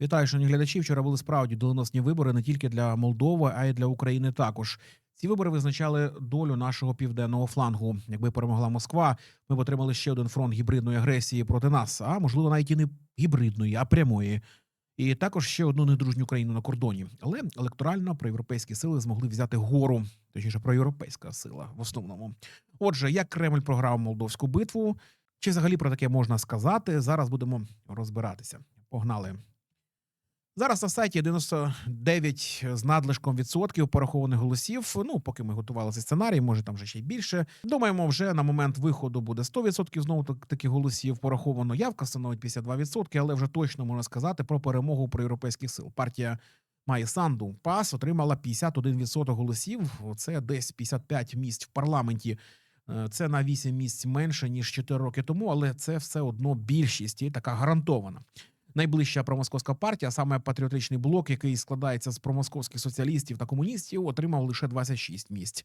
Вітаю, шановні глядачі. Вчора були справді доленосні вибори не тільки для Молдови, а й для України також. Ці вибори визначали долю нашого південного флангу. Якби перемогла Москва, ми б отримали ще один фронт гібридної агресії проти нас, а можливо навіть і не гібридної, а прямої. І також ще одну недружню країну на кордоні. Але електорально проєвропейські сили змогли взяти гору, точніше, проєвропейська сила в основному. Отже, як Кремль програв молдовську битву, чи взагалі про таке можна сказати? Зараз будемо розбиратися. Погнали. Зараз на сайті 99 з надлишком відсотків порахованих голосів. Ну, поки ми готували цей сценарій, може там вже ще й більше. Думаємо, вже на момент виходу буде 100% знову так- таких голосів пораховано. Явка становить 52%, але вже точно можна сказати про перемогу проєвропейських сил. Партія має Санду Пас отримала 51% голосів. Це десь 55 місць в парламенті. Е, Це на 8 місць менше ніж 4 роки тому, але це все одно більшість і така гарантована. Найближча промосковська партія, саме патріотичний блок, який складається з промосковських соціалістів та комуністів, отримав лише 26 місць.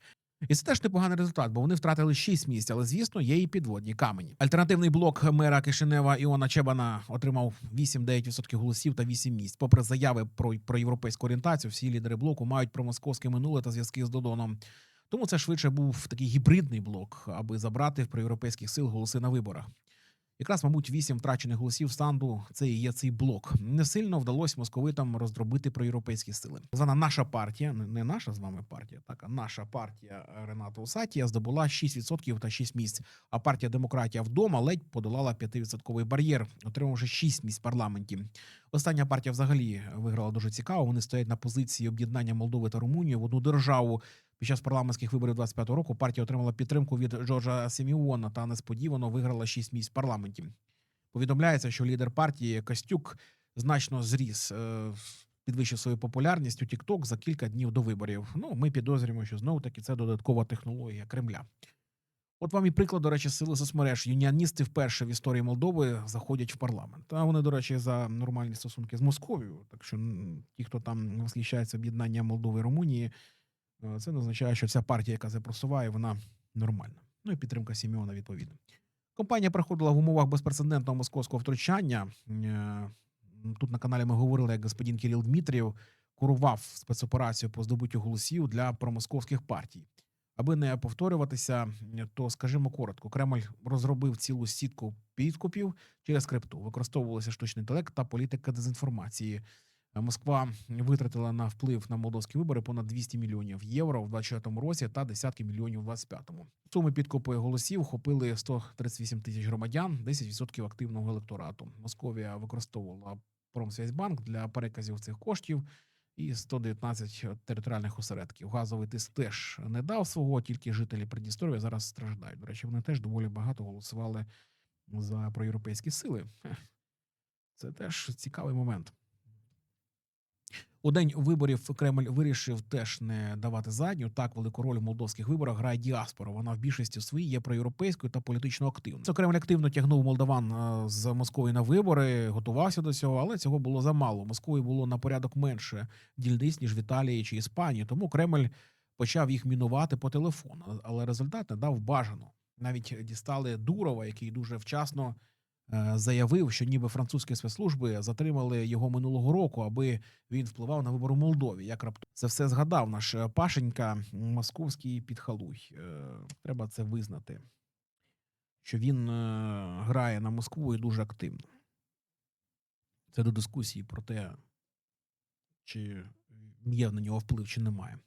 І це теж непоганий результат, бо вони втратили 6 місць, але звісно є і підводні камені. Альтернативний блок мера Кишинева Іона Чебана отримав 8-9% голосів та 8 місць. Попри заяви про, про європейську орієнтацію, всі лідери блоку мають промосковське минуле та зв'язки з Додоном. Тому це швидше був такий гібридний блок, аби забрати в проєвропейських сил голоси на виборах. Якраз, мабуть, вісім втрачених голосів санду це і є цей блок. Не сильно вдалося московитам роздробити проєвропейські сили. Звана наша партія, не- наша з вами партія, так а наша партія Рената Усатія здобула 6% та 6 місць. А партія Демократія вдома ледь подолала 5% бар'єр, отримавши 6 місць в парламенті. Остання партія взагалі виграла дуже цікаво. Вони стоять на позиції об'єднання Молдови та Румунії в одну державу. Під час парламентських виборів 25-го року партія отримала підтримку від Джорджа Семіона та несподівано виграла 6 місць в парламенті. Повідомляється, що лідер партії Костюк значно зріс, е, підвищив свою популярність у TikTok за кілька днів до виборів. Ну, ми підозрюємо, що знову таки це додаткова технологія Кремля. От вам і приклад, до речі, сили соцмереж. Юніаністи вперше в історії Молдови заходять в парламент. А вони, до речі, за нормальні стосунки з Московією. Так що ті, хто там восхищається об'єднанням Молдови і Румунії, це не означає, що ця партія, яка це просуває, вона нормальна. Ну і підтримка Сімеона відповідно. Компанія проходила в умовах безпрецедентного московського втручання. Е, Тут на каналі ми говорили, як господин Кирил Дмитрів курував спецоперацію по здобуттю голосів для промосковських партій. Аби не повторюватися, то скажімо коротко, Кремль розробив цілу сітку підкупів через крипту. Використовувалися штучний інтелект та політика дезінформації. Москва витратила на вплив на молдовські вибори понад 200 мільйонів євро в 2024 році та десятки мільйонів у 2025. Суми підкупи голосів охопили 138 тисяч громадян, 10% активного електорату. Московія використовувала Промсвязьбанк для переказів цих коштів і 119 територіальних осередків. Газовий тиск теж не дав свого, тільки жителі Придністров'я зараз страждають. До речі, вони теж доволі багато голосували за проєвропейські сили. Це теж цікавий момент. У день виборів Кремль вирішив теж не давати задню. Так велику роль в молдовських виборах грає діаспора. Вона в більшості своїй є проєвропейською та політично активною. Це Кремль активно тягнув молдаван е, з Москви на вибори, готувався до цього, але цього було замало. Москві було на порядок менше дільниць ніж в Італії чи Іспанії. Тому Кремль почав їх мінувати по телефону, але результат не дав бажано. Навіть дістали Дурова, який дуже вчасно заявив, що ніби французькі спецслужби затримали його минулого року, аби він впливав на вибори в Молдові. Як раптом це все згадав наш е, Пашенька, московський підхалуй. Е, Треба це визнати, що він е, грає на Москву і дуже активно. Це до дискусії про те, чи є на нього вплив, чи немає.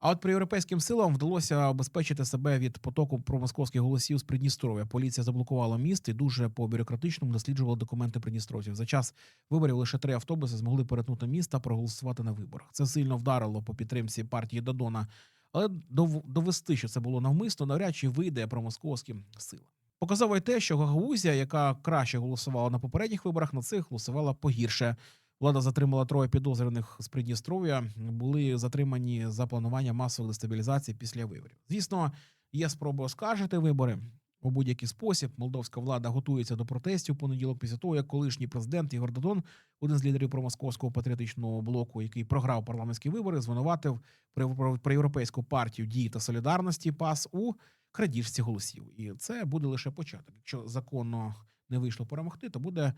А от проєвропейським силам вдалося обезпечити себе від потоку промосковських голосів з Придністров'я. Поліція заблокувала міст і дуже по бюрократичному досліджувала документи придністровців. За час виборів лише три автобуси змогли перетнути міст та проголосувати на виборах. Це сильно вдарило по підтримці партії Додона, але дов- довести, що це було навмисно, навряд чи вийде промосковським силам. Показово й те, що Гагаузія, яка краще голосувала на попередніх виборах, на цих голосувала погірше. Влада затримала троє підозрюваних з Придністров'я. Були затримані за планування масової дестабілізації після виборів. Звісно, є спроба оскаржити вибори у будь-який спосіб. Молдовська влада готується до протестів понеділок після того, як колишній президент Ігор Додон, один з лідерів промосковського патріотичного блоку, який програв парламентські вибори, звинуватив про- проєвропейську партію дії та солідарності ПАС у крадіжці голосів. І це буде лише початок. Якщо законно не вийшло перемогти, то буде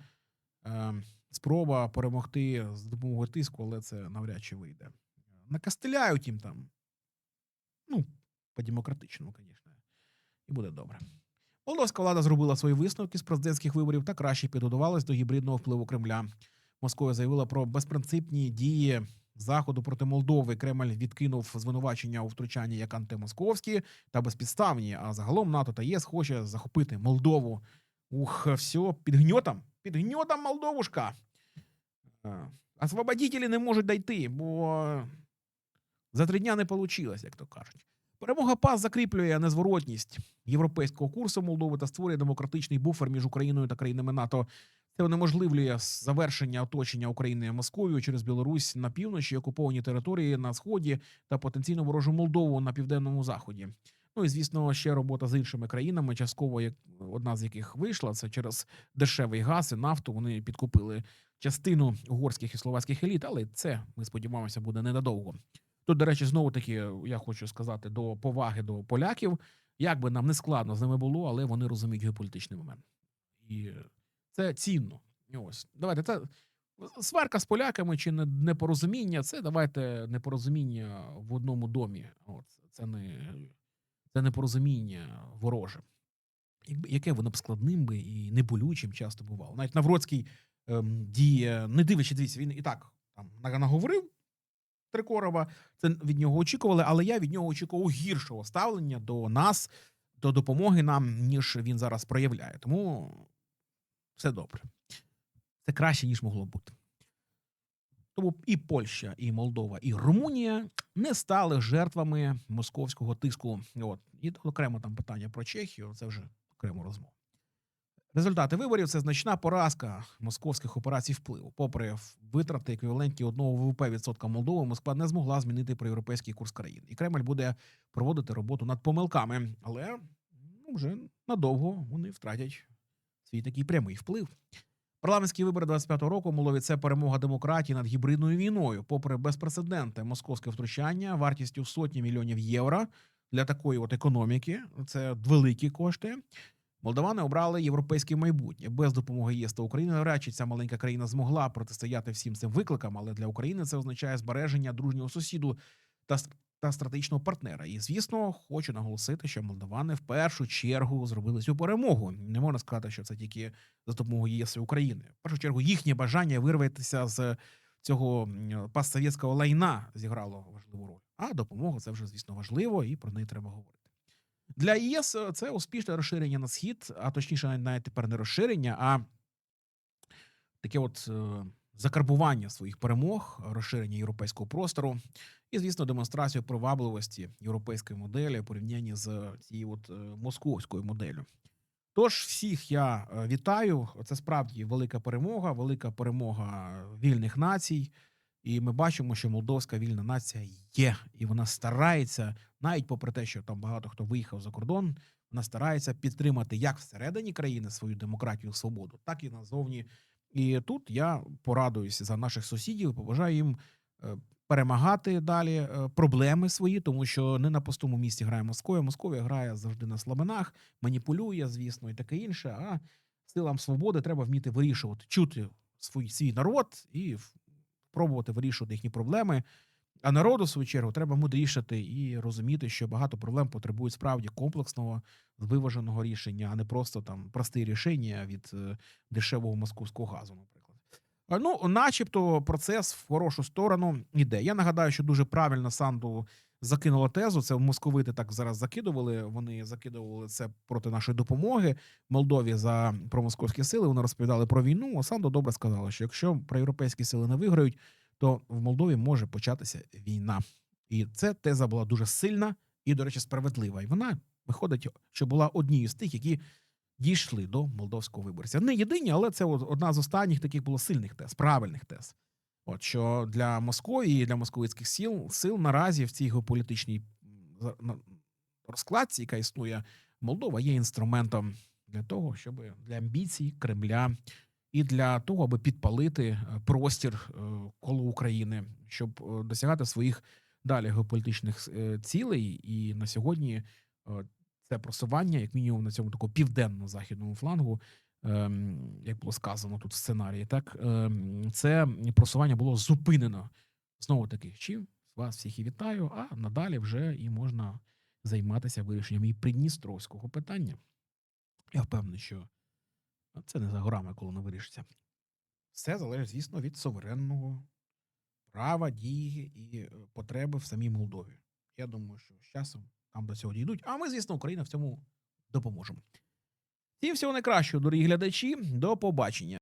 спроба перемогти з допомогою тиску, але це навряд чи вийде. Накастеляють їм там. Ну, по-демократичному, звісно. І буде добре. Молдовська влада зробила свої висновки з президентських виборів та краще підготувалась до гібридного впливу Кремля. Москва заявила про безпринципні дії заходу проти Молдови. Кремль відкинув звинувачення у втручанні як антимосковські та безпідставні. А загалом НАТО та ЄС хоче захопити Молдову. Ух, все під гньотом. Під гньотом Молдовушка. Освободітелі не можуть дойти, бо за три дня не вийшло, як то кажуть. Перемога ПАС закріплює незворотність європейського курсу Молдови та створює демократичний буфер між Україною та країнами НАТО. Це унеможливлює завершення оточення України Московію через Білорусь на півночі, окуповані території на сході та потенційно ворожу Молдову на південному заході. Ну і звісно, ще робота з іншими країнами. Частково як одна з яких вийшла, це через дешевий газ і нафту. Вони підкупили частину угорських і словацьких еліт, але це ми сподіваємося буде ненадовго. Тут, до речі, знову таки я хочу сказати до поваги до поляків. Як би нам не складно з ними було, але вони розуміють геополітичний момент. І це цінно. І ось давайте це сварка з поляками чи не- непорозуміння. Це давайте непорозуміння в одному домі. От це не це непорозуміння вороже. Яке воно б складним би і неболючим часто бувало. Навіть Навроцький ем, діє, не дивлячись, дивіться, він і так там наговорив Трикорова. Це від нього очікували, але я від нього очікував гіршого ставлення до нас, до допомоги нам, ніж він зараз проявляє. Тому все добре. Це краще, ніж могло бути. Тому і Польща, і Молдова, і Румунія не стали жертвами московського тиску. От і окремо там питання про Чехію. Це вже окрема розмова. Результати виборів це значна поразка московських операцій впливу. Попри витрати еквівалентні одного ВВП відсотка Молдови, Москва не змогла змінити проєвропейський курс країни. І Кремль буде проводити роботу над помилками, але ну, вже надовго вони втратять свій такий прямий вплив. Парламентські вибори 25-го року в Молдові – це перемога демократії над гібридною війною. Попри безпрецедентне московське втручання вартістю сотні мільйонів євро для такої от економіки. Це великі кошти. Молдавани обрали європейське майбутнє без допомоги ЄС та України. Навряд чи ця маленька країна змогла протистояти всім цим викликам, але для України це означає збереження дружнього сусіду та та стратегічного партнера. І звісно, хочу наголосити, що молдавани в першу чергу зробили цю перемогу. Не можна сказати, що це тільки за допомогою ЄС і України. В першу чергу їхнє бажання вирватися з цього постсовєтського лайна зіграло важливу роль. А допомога це вже звісно важливо, і про неї треба говорити. Для ЄС е, це успішне розширення на схід, а точніше, навіть тепер не розширення, а таке от е, закарбування своїх перемог, розширення європейського простору, і, звісно, демонстрацію привабливості європейської моделі в порівнянні з цією от е, московською моделлю. Тож всіх я е, вітаю. Це справді велика перемога, велика перемога вільних націй. І ми бачимо, що молдовська вільна нація є, і вона старається, навіть попри те, що там багато хто виїхав за кордон, вона старається підтримати як всередині країни свою демократію, свободу, так і назовні. І тут я порадуюся за наших сусідів, побажаю їм перемагати далі е, проблеми свої, тому що не на пустому місці грає Московія. Московія грає завжди на слабинах, маніпулює, звісно, і таке інше. А силам свободи треба вміти вирішувати, чути свій, свій народ і пробувати вирішувати їхні проблеми. А народу, в свою чергу, треба мудрішати і розуміти, що багато проблем потребують справді комплексного, виваженого рішення, а не просто там прості рішення від е, дешевого московського газу, наприклад. Ну, начебто, процес в хорошу сторону йде. Я нагадаю, що дуже правильно Санду закинула тезу. Це московити так зараз закидували. Вони закидували це проти нашої допомоги Молдові за промосковські сили. Вони розповідали про війну. А Санду добре сказала, що якщо проєвропейські сили не виграють, то в Молдові може початися війна. І це теза була дуже сильна і, до речі, справедлива. І вона виходить, що була однією з тих, які дійшли до молдовського виборця. Не єдині, але це одна з останніх таких було сильних тез, правильних тез. От що для Московії, для московицьких сил сил наразі в цій геополітичній розкладці, яка існує, Молдова є інструментом для того, щоб для амбіцій Кремля і для того, аби підпалити е, простір е, коло України, щоб е, досягати своїх далі геополітичних цілей. І на сьогодні це просування, як мінімум, на цьому такому південно-західному флангу, ем, як було сказано тут в сценарії, так ем, це просування було зупинено. Знову таки, чим вас всіх і вітаю. А надалі вже і можна займатися вирішенням і придністровського питання. Я впевнений, що це не за горами, коли воно вирішиться. Все залежить, звісно, від суверенного права, дії і потреби в самій Молдові. Я думаю, що з часом там до цього дійдуть. А ми, звісно, Україна в цьому допоможемо. Всім всього найкращого, дорогі глядачі. До побачення.